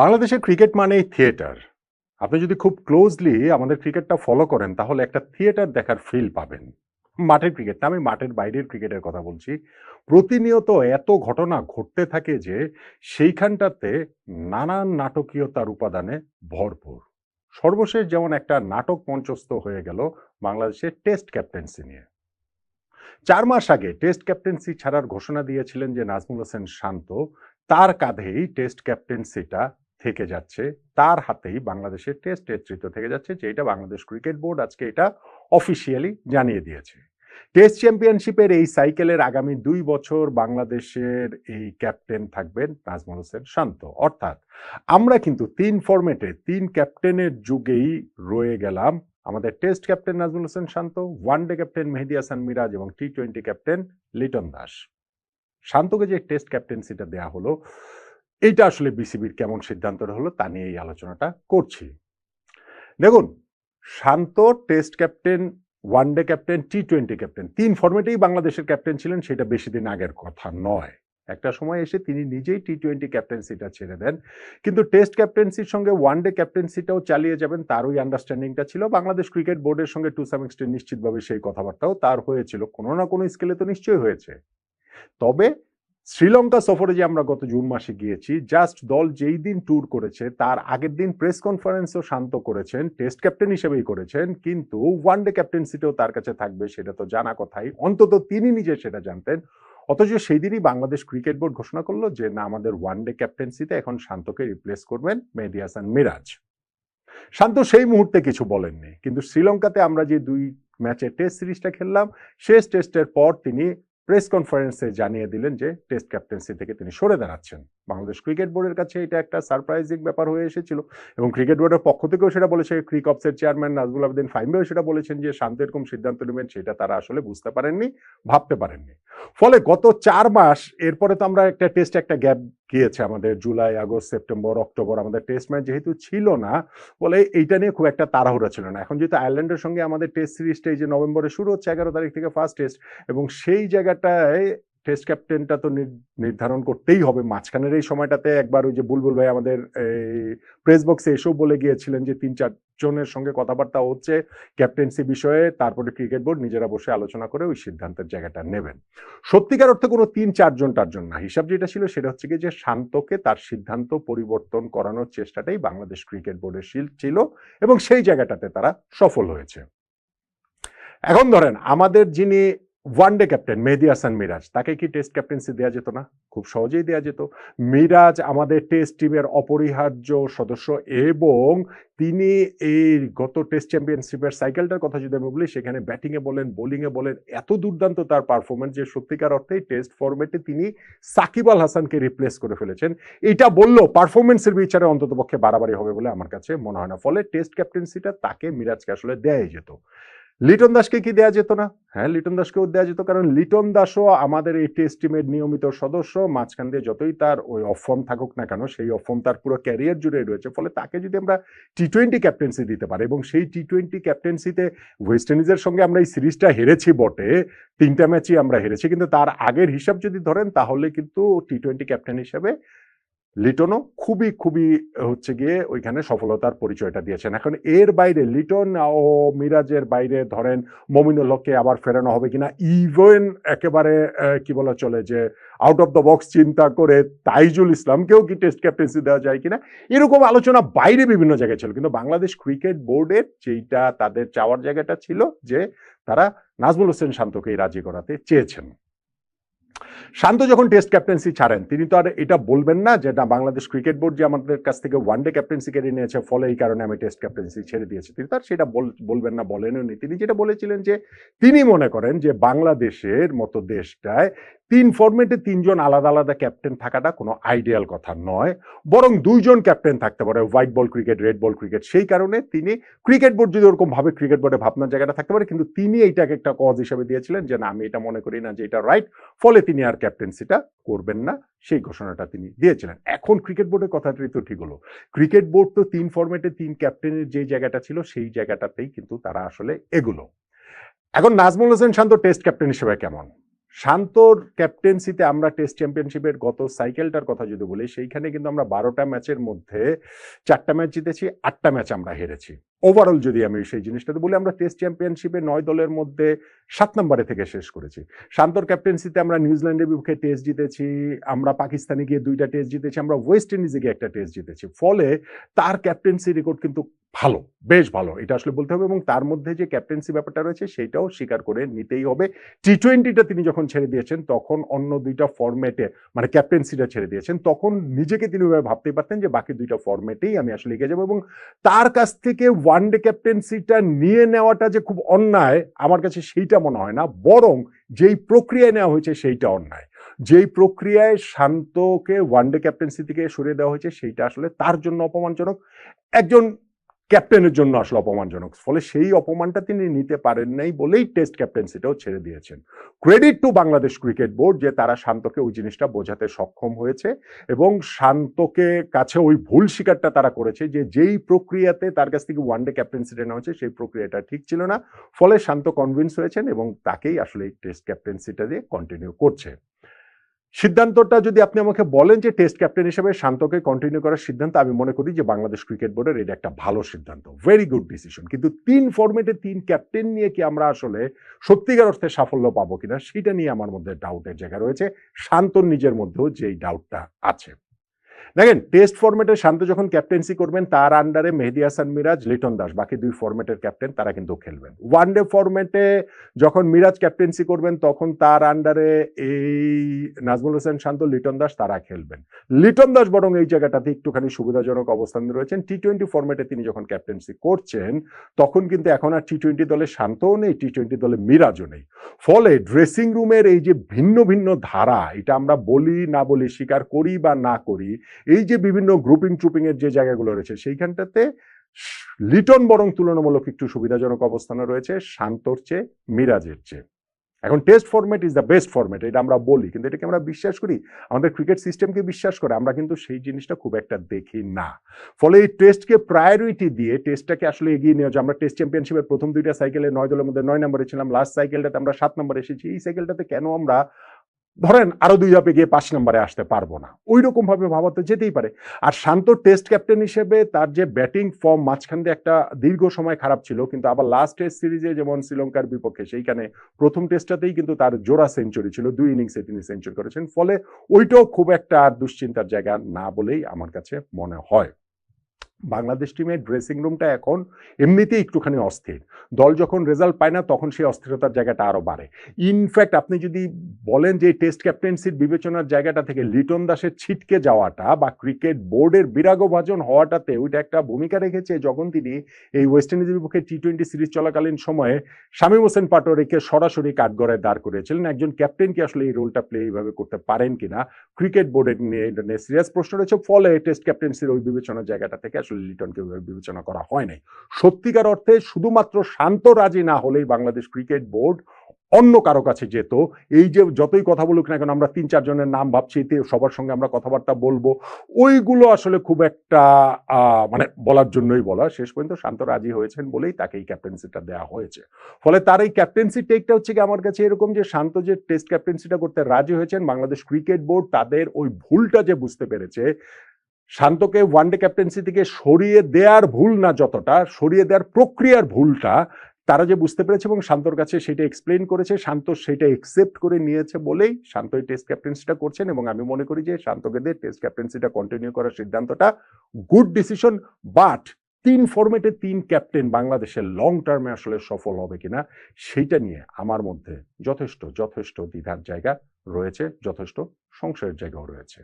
বাংলাদেশের ক্রিকেট মানেই থিয়েটার। আপনি যদি খুব ক্লোজলি আমাদের ক্রিকেটটা ফলো করেন, তাহলে একটা থিয়েটার দেখার ফিল পাবেন। মাঠের ক্রিকেট আমি মাঠের বাইরের ক্রিকেটের কথা বলছি। প্রতিনিয়ত এত ঘটনা ঘটতে থাকে যে, সেইখানটাতে নানান নাটকীয়তার উপাদানে ভরপুর। সর্বশেষ যেমন একটা নাটক মঞ্চস্থ হয়ে গেল বাংলাদেশের টেস্ট ক্যাপ্টেন্সি নিয়ে। চার মাস আগে টেস্ট ক্যাপ্টেন্সি ছাড়ার ঘোষণা দিয়েছিলেন যে, নাজমুল হোসেন শান্ত, তার কাঁধেই টেস্ট ক্যাপ্টেন্সিটা থেকে যাচ্ছে, তার হাতেই বাংলাদেশের টেস্ট নেতৃত্ব থেকে যাচ্ছে যেটা বাংলাদেশ ক্রিকেট বোর্ড আজকে এটা অফিসিয়ালি জানিয়ে দিয়েছে। টেস্ট চ্যাম্পিয়নশিপের এই সাইকেলের আগামী দুই বছর বাংলাদেশের এই ক্যাপ্টেন থাকবেন নাজমুল হোসেন শান্ত। অর্থাৎ আমরা কিন্তু তিন ফরম্যাটে তিন ক্যাপ্টেনের যুগেই রয়ে গেলাম। আমাদের test captain Najmul Hossain Shanto one day captain Mehedi Hasan Miraz এবং T twenty captain Liton Das. শান্তকে যে টেস্ট ক্যাপ্টেন্সিটা দেয়া হলো এইটা আসলে বিসিবির কেমন সিদ্ধান্ত হলো তা নিয়ে এই আলোচনাটা করছি। দেখুন, Shanto test captain, one day captain T twenty captain, তিন ফর্মেটেই বাংলাদেশের ক্যাপ্টেন ছিলেন, সেটা বেশি দিন আগের কথা নয়। একটা সময় এসে তিনি নিজেই টি টোয়েন্টি ক্যাপ্টেন্সিটা ছেড়ে দেন, কিন্তু টেস্ট ক্যাপ্টেন্সির সঙ্গে ওয়ান ডে ক্যাপ্টেন্সিটাও চালিয়ে যাবেন তার ওই আন্ডারস্ট্যান্ডিংটা ছিল। বাংলাদেশ ক্রিকেট বোর্ডের সঙ্গে টু সাম এক্সটেন্ট নিশ্চিতভাবে সেই কথাবার্তাও তার হয়েছিল, কোনো না কোনো স্কেলে তো নিশ্চয়ই হয়েছে। তবে শ্রীলঙ্কা সফরে যে আমরা গত জুন মাসে গিয়েছি জাস্ট দল যেই দিন ট্যুর করেছে, তার আগের দিন প্রেস কনফারেন্সও শান্ত করেছেন টেস্ট ক্যাপ্টেন হিসেবেই করেছেন, কিন্তু ওয়ান ডে ক্যাপ্টেন্সিটাও তার কাছে থাকবে, সেটা তো জানা কথাই। অন্তত তিনি নিজে সেটা জানতেন। অথচ সেই দিনই বাংলাদেশ ক্রিকেট বোর্ড ঘোষণা করল যে, না, আমাদের ওয়ান ডে ক্যাপ্টেন্সিতে এখন শান্তকে রিপ্লেস করবেন মেহেদি হাসান মিরাজ। শান্ত সেই মুহূর্তে কিছু বলেননি, কিন্তু শ্রীলঙ্কাতে আমরা যে দুই ম্যাচের টেস্ট সিরিজটা খেললাম, শেষ টেস্টের পর তিনি প্রেস কনফারেন্সে জানিয়ে দিলেন যে টেস্ট ক্যাপ্টেন্সি থেকে তিনি সরে দাঁড়াচ্ছেন। বাংলাদেশ ক্রিকেট বোর্ডের কাছে এটা একটা সারপ্রাইজিং ব্যাপার হয়ে এসেছিল এবং ক্রিকেট বোর্ডের পক্ষ থেকেও সেটা বলেছে। ক্রিক অফসের চেয়ারম্যান নাজবুল আবেদিন ফাইমেও সেটা বলেছেন যে শান্ত এরকম সিদ্ধান্ত নেবেন সেটা তারা আসলে বুঝতে পারেননি, ভাবতে পারেননি। ফলে গত চার মাস এরপরে তো আমরা একটা টেস্ট একটা গ্যাপ গিয়েছে আমাদের জুলাই, আগস্ট, সেপ্টেম্বর, অক্টোবর আমাদের টেস্ট ম্যাচ যেহেতু ছিল না, বলে এইটা নিয়ে খুব একটা তাড়াহুড়া ছিল না। এখন যেহেতু আয়ারল্যান্ডের সঙ্গে আমাদের টেস্ট সিরিজটা এই যে নভেম্বরে শুরু হচ্ছে, এগারো তারিখ থেকে ফার্স্ট টেস্ট এবং সেই জায়গাটায় টেস্ট ক্যাপ্টেনটা তো নির্ধারণ করতেই হবে। মাঝখানের এই সময়টাতে একবার ওই যে বুলবুল ভাই আমাদের প্রেস বক্সে এসেও বলে গিয়েছিলেন যে তিন, চার জনের সঙ্গে কথাবার্তা হচ্ছে ক্যাপ্টেন্সি বিষয়ে, তারপরে ক্রিকেট বোর্ড নিজেরা বসে আলোচনা করে ওই সিদ্ধান্তের জায়গাটা নেবেন। সত্যিকার অর্থে কোনো তিন চারজন টারজন না। হিসাব যেটা ছিল সেটা হচ্ছে কি যে শান্তকে তার সিদ্ধান্ত পরিবর্তন করানোর চেষ্টাটাই বাংলাদেশ ক্রিকেট বোর্ডের শিল ছিল এবং সেই জায়গাটাতে তারা সফল হয়েছে। এখন ধরেন, আমাদের যিনি one day captain Mehedi Hasan Miraz তাকে কি টেস্ট ক্যাপ্টেন্সি দেওয়া যেত না? খুব সহজেই দেওয়া যেত। মিরাজ আমাদের টেস্ট টিমের অপরিহার্য সদস্য এবং তিনি এই গত টেস্ট চ্যাম্পিয়নশিপের সাইকেলটার কথা যদি আমি বলি, সেখানে ব্যাটিংয়ে বলেন বোলিংয়ে বলেন, এত দুর্দান্ত তার পারফরমেন্স যে সত্যিকার অর্থেই টেস্ট ফরম্যাটে তিনি সাকিব আল হাসানকে রিপ্লেস করে ফেলেছেন। এটা বললেও পারফরমেন্সের বিচারে অন্তত পক্ষে বাড়াবাড়ি হবে বলে আমার কাছে মনে হয় না। ফলে টেস্ট ক্যাপ্টেন্সিটা তাকে মিরাজকে আসলে দেয়াই যেত। লিটন দাসকে কি দেওয়া যেত না? হ্যাঁ লিটন দাসকেও দেওয়া যেত কারণ লিটন দাসও আমাদের এই টেস্ট টিমের নিয়মিত সদস্য। মাঝখান দিয়ে যতই তার ওই অফর্ম থাকুক না কেন, সেই অফর্ম তার পুরো ক্যারিয়ার জুড়ে রয়েছে। ফলে তাকে যদি আমরা টি টোয়েন্টি ক্যাপ্টেন্সি দিতে পারি এবং সেই টি টোয়েন্টি ক্যাপ্টেন্সিতে ওয়েস্ট ইন্ডিজের সঙ্গে আমরা এই সিরিজটা হেরেছি বটে, তিনটা ম্যাচই আমরা হেরেছি। কিন্তু তার আগের হিসাব যদি ধরেন, তাহলে কিন্তু টি টোয়েন্টি ক্যাপ্টেন হিসেবে লিটনও খুবই খুবই হচ্ছে গিয়ে ওইখানে সফলতার পরিচয়টা দিয়েছেন। এখন এর বাইরে লিটন ও মিরাজের বাইরে ধরেন মমিনুল হককে আবার ফেরানো হবে কিনা ইভেন একেবারে কি বলা চলে যে আউট অফ দ্য বক্স চিন্তা করে তাইজুল ইসলামকেও কি টেস্ট ক্যাপ্টেন্সি দেওয়া যায় কিনা, এরকম আলোচনা বাইরে বিভিন্ন জায়গায় ছিল। কিন্তু বাংলাদেশ ক্রিকেট বোর্ডের যেইটা তাদের চাওয়ার জায়গাটা ছিল যে তারা নাজমুল হোসেন শান্তকেই রাজি করাতে চেয়েছেন। শান্ত যখন টেস্ট ক্যাপ্টেন্সি ছাড়েন, তিনি তো আর এটা বলবেন না যে, না, বাংলাদেশ ক্রিকেট বোর্ড যে আমাদের কাছ থেকে ওয়ান ডে ক্যাপ্টেন্সি কেড়ে নিয়েছে, ফলে এই কারণে আমি টেস্ট ক্যাপ্টেন্সি ছেড়ে দিয়েছি। তিনি তার সেটা বলবেন না বলেনও নি তিনি যেটা বলেছিলেন যে, তিনি মনে করেন যে, বাংলাদেশের মতো দেশটায় তিন ফর্মেটে তিনজন আলাদা আলাদা ক্যাপ্টেন থাকাটা কোনো আইডিয়াল কথা নয়। বরং দুইজন ক্যাপ্টেন থাকতে পারে, white ball cricket, red ball cricket. সেই কারণে তিনি ক্রিকেট বোর্ড যদি ওরকম ভাবে ক্রিকেট বোর্ডে ভাবনার জায়গাটা থাকতে পারে, কিন্তু তিনি এইটাকে একটা কজ হিসেবে দিয়েছিলেন যে, না, আমি এটা মনে করি না যে, এটা রাইট ফলে তিনি আর ক্যাপ্টেন্সিটা করবেন না। সেই ঘোষণাটা তিনি দিয়েছিলেন। এখন ক্রিকেট বোর্ডের কথাটাই তো ঠিক হলো। ক্রিকেট বোর্ড তো তিন ফর্মেটে তিন ক্যাপ্টেনের যে জায়গাটা ছিল, সেই জায়গাটাতেই কিন্তু তারা আসলে এগুলো। এখন নাজমুল হোসেন শান্ত টেস্ট ক্যাপ্টেন হিসেবে কেমন? শান্তর ক্যাপ্টেন্সিতে আমরা টেস্ট চ্যাম্পিয়নশিপের গত সাইকেলটার কথা যদি বলি, সেইখানে কিন্তু আমরা বারোটা ম্যাচের মধ্যে চারটা ম্যাচ জিতেছি, আটটা ম্যাচ আমরা হেরেছি। ওভারঅল যদি আমি সেই জিনিসটাতে বলি, আমরা টেস্ট চ্যাম্পিয়নশিপে নয় দলের মধ্যে সাত নম্বরে থেকে শেষ করেছি। শান্তর ক্যাপ্টেন্সিতে আমরা নিউজিল্যান্ডের বিপক্ষে টেস্ট জিতেছি, আমরা পাকিস্তানে গিয়ে দুইটা টেস্ট জিতেছি, আমরা ওয়েস্ট ইন্ডিজে গিয়ে একটা টেস্ট জিতেছি। ফলে তার ক্যাপ্টেন্সি রেকর্ড কিন্তু ভালো, বেশ ভালো, এটা আসলে বলতে হবে। এবং তার মধ্যে যে ক্যাপ্টেন্সি ব্যাপারটা রয়েছে, সেটাও স্বীকার করে নিতেই হবে। টি টোয়েন্টিটা তিনি যখন ছেড়ে দিয়েছেন, তখন অন্য দুইটা ফরম্যাটে মানে ক্যাপ্টেন্সিটা ছেড়ে দিয়েছেন, তখন নিজেকে তিনি ভাবতেই পারতেন যে বাকি দুইটা ফরম্যাটেই আমি আসলে এগিয়ে যাব। এবং তার কাছ থেকে ওয়ান ডে ক্যাপ্টেন্সিটা নিয়ে নেওয়াটা যে খুব অন্যায়, আমার কাছে সেইটা মনে হয় না। বরং যেই প্রক্রিয়ায় নেওয়া হয়েছে সেইটা অন্যায়। যেই প্রক্রিয়ায় শান্তকে ওয়ান ডে ক্যাপ্টেন্সি থেকে সরিয়ে দেওয়া হয়েছে, সেইটা আসলে তার জন্য অপমানজনক। একজন ক্যাপ্টেনের জন্য আসলে অপমানজনক। ফলে সেই অপমানটা তিনি নিতে পারেন নাই বলেই টেস্ট ক্যাপ্টেন্সিটাও ছেড়ে দিয়েছেন। Credit to Bangladesh cricket board যে তারা শান্তকে ওই জিনিসটা বোঝাতে সক্ষম হয়েছে এবং শান্তকে কাছে ওই ভুল শিকারটা তারা করেছে যে যেই প্রক্রিয়াতে তার কাছ থেকে ওয়ান ডে ক্যাপ্টেন্সিটা নেওয়া হয়েছে সেই প্রক্রিয়াটা ঠিক ছিল না। ফলে শান্ত কনভিন্স হয়েছেন এবং তাকেই আসলে এই টেস্ট ক্যাপ্টেন্সিটা দিয়ে কন্টিনিউ করছে। সিদ্ধান্তটা যদি আপনি আমাকে বলেন যে টেস্ট ক্যাপ্টেন হিসেবে শান্তকে কন্টিনিউ করার সিদ্ধান্ত, আমি মনে করি যে বাংলাদেশ ক্রিকেট বোর্ডের এটা একটা ভালো সিদ্ধান্ত। ভেরি গুড ডিসিশন কিন্তু তিন ফর্মেটে তিন ক্যাপ্টেন নিয়ে কি আমরা আসলে সত্যিকার অর্থে সাফল্য পাবো কিনা, সেটা নিয়ে আমার মধ্যে ডাউটের জায়গা রয়েছে। শান্তর নিজের মধ্যেও যেই ডাউটটা আছে। দেখেন টেস্ট ফরম্যাটে শান্ত যখন ক্যাপ্টেন্সি করবেন, তার আন্ডারে মেহেদি হাসান, মিরাজ, লিটন দাস, বাকি দুই ফরম্যাটের ক্যাপ্টেন তারা কিন্তু খেলবেন। ওয়ান ডে ফরম্যাটে যখন মিরাজ ক্যাপ্টেন্সি করবেন, তখন তার আন্ডারে এই নাজমুল হোসেন শান্ত, লিটন দাস তারা খেলবেন। লিটন দাস বরং এই জায়গাটাতে একটুখানি সুবিধাজনক অবস্থানে রয়েছেন। টি টোয়েন্টি ফরম্যাটে তিনি যখন ক্যাপ্টেন্সি করছেন, তখন কিন্তু এখন আর টি টোয়েন্টি দলে শান্তও নেই টি টোয়েন্টি দলে মিরাজও নেই। ফলে ড্রেসিং রুমের এই যে ভিন্ন ভিন্ন ধারা, এটা আমরা বলি না বলি, স্বীকার করি বা না করি এই যে বিভিন্ন গ্রুপিং ট্রুপিং এর যে জায়গাগুলো রয়েছে, সেইখানটাতে লিটন বরং তুলনামূলক একটু সুবিধাজনক অবস্থানে রয়েছে, শান্তর চেয়ে মিরাজের চেয়ে। এখন test format is the best format এটা আমরা বলি, কিন্তু এটাকে আমরা বিশ্বাস করি, আমাদের ক্রিকেট সিস্টেমকে বিশ্বাস করে, আমরা কিন্তু সেই জিনিসটা খুব একটা দেখি না। ফলে এই টেস্টকে প্রায়োরিটি দিয়ে টেস্টটাকে আসলে এগিয়ে নিয়ে আমরা টেস্ট চ্যাম্পিয়নশিপের প্রথম দুইটা সাইকেলে নয় দলের মধ্যে নয় নম্বরে ছিলাম লাস্ট সাইকেলটাতে আমরা সাত নম্বরে এসেছি, এই সাইকেলটাতে কেন আমরা ধরেন আরও দুই ধাপে গিয়ে পাঁচ নম্বরে আসতে পারব না। ওই রকম ভাবে ভাবা তো যেতেই পারে। আর শান্ত টেস্ট ক্যাপ্টেন হিসেবে তার যে ব্যাটিং ফর্ম মাঝখান দিয়ে একটা দীর্ঘ সময় খারাপ ছিল, কিন্তু আবার লাস্ট টেস্ট সিরিজে যেমন শ্রীলঙ্কার বিপক্ষে, সেইখানে প্রথম টেস্টটাতেই কিন্তু তার জোড়া সেঞ্চুরি ছিল, দুই ইনিংসে তিনি সেঞ্চুরি করেছেন। ফলে ওইটাও খুব একটা আর দুশ্চিন্তার জায়গা না বলেই আমার কাছে মনে হয়। বাংলাদেশ টিমের ড্রেসিং রুমটা এখন এমনিতেই একটুখানি অস্থির। দল যখন রেজাল্ট পায় না, তখন সেই অস্থিরতার জায়গাটা আরও বাড়ে। ইনফ্যাক্ট আপনি যদি বলেন যে টেস্ট ক্যাপ্টেন্সির বিবেচনার জায়গাটা থেকে লিটন দাসের ছিটকে যাওয়াটা বা ক্রিকেট বোর্ডের বিরাগভাজন হওয়াটাতে ওইটা একটা ভূমিকা রেখেছে যখন তিনি এই ওয়েস্ট ইন্ডিজের বিপক্ষে টি টোয়েন্টি সিরিজ চলাকালীন সময়ে শামীম হোসেন পাটোয়ারিকে সরাসরি কাঠগড়ায় দাঁড় করেছিলেন একজন ক্যাপ্টেন কি আসলে এই রোলটা প্লে এইভাবে করতে পারেন কিনা? ক্রিকেট বোর্ডের নিয়ে সিরিয়াস প্রশ্ন রয়েছে। ফলে টেস্ট ক্যাপ্টেন্সির ওই বিবেচনার জায়গাটা থেকে আসলে লিটনকে বিবেচনা করা হয় নাই। সত্যিকার অর্থে শুধুমাত্র শান্ত রাজি না হলেই বাংলাদেশ ক্রিকেট বোর্ড অন্য কারও কাছে যেত। এই যে যতই কথা বলুক না কেন, আমরা তিন চারজনের নাম ভাবছি সবার সঙ্গে আমরা কথাবার্তা বলব। ওইগুলো আসলে খুব একটা মানে বলার জন্যই বলা। শেষ পর্যন্ত শান্ত রাজি হয়েছেন বলেই তাকে এই ক্যাপ্টেন্সিটা দেওয়া হয়েছে। ফলে তার এই ক্যাপ্টেন্সি টেকটা হচ্ছে কি আমার কাছে এরকম যে শান্ত যে টেস্ট ক্যাপ্টেন্সিটা করতে রাজি হয়েছেন বাংলাদেশ ক্রিকেট বোর্ড, তাদের ওই ভুলটা যে বুঝতে পেরেছে শান্তকে ওয়ানডে ক্যাপ্টেন্সি থেকে সরিয়ে দেওয়ার ভুল না যতটা, সরিয়ে দেওয়ার প্রক্রিয়ার ভুলটা, তারা যে বুঝতে পেরেছে এবং শান্তর কাছে সেটা এক্সপ্লেন করেছে, শান্ত সেটা একসেপ্ট করে নিয়েছে বলেই শান্ত এই টেস্ট ক্যাপ্টেন্সিটা করছেন এবং আমি মনে করি যে শান্তকে দিয়ে টেস্ট ক্যাপ্টেন্সিটা কন্টিনিউ করার সিদ্ধান্তটা গুড ডিসিশন বাট তিন ফরম্যাটে তিন ক্যাপ্টেন বাংলাদেশের লং টার্মে আসলে সফল হবে কিনা, সেইটা নিয়ে আমার মধ্যে যথেষ্ট যথেষ্ট দ্বিধার জায়গা রয়েছে, যথেষ্ট সংশয়ের জায়গাও রয়েছে।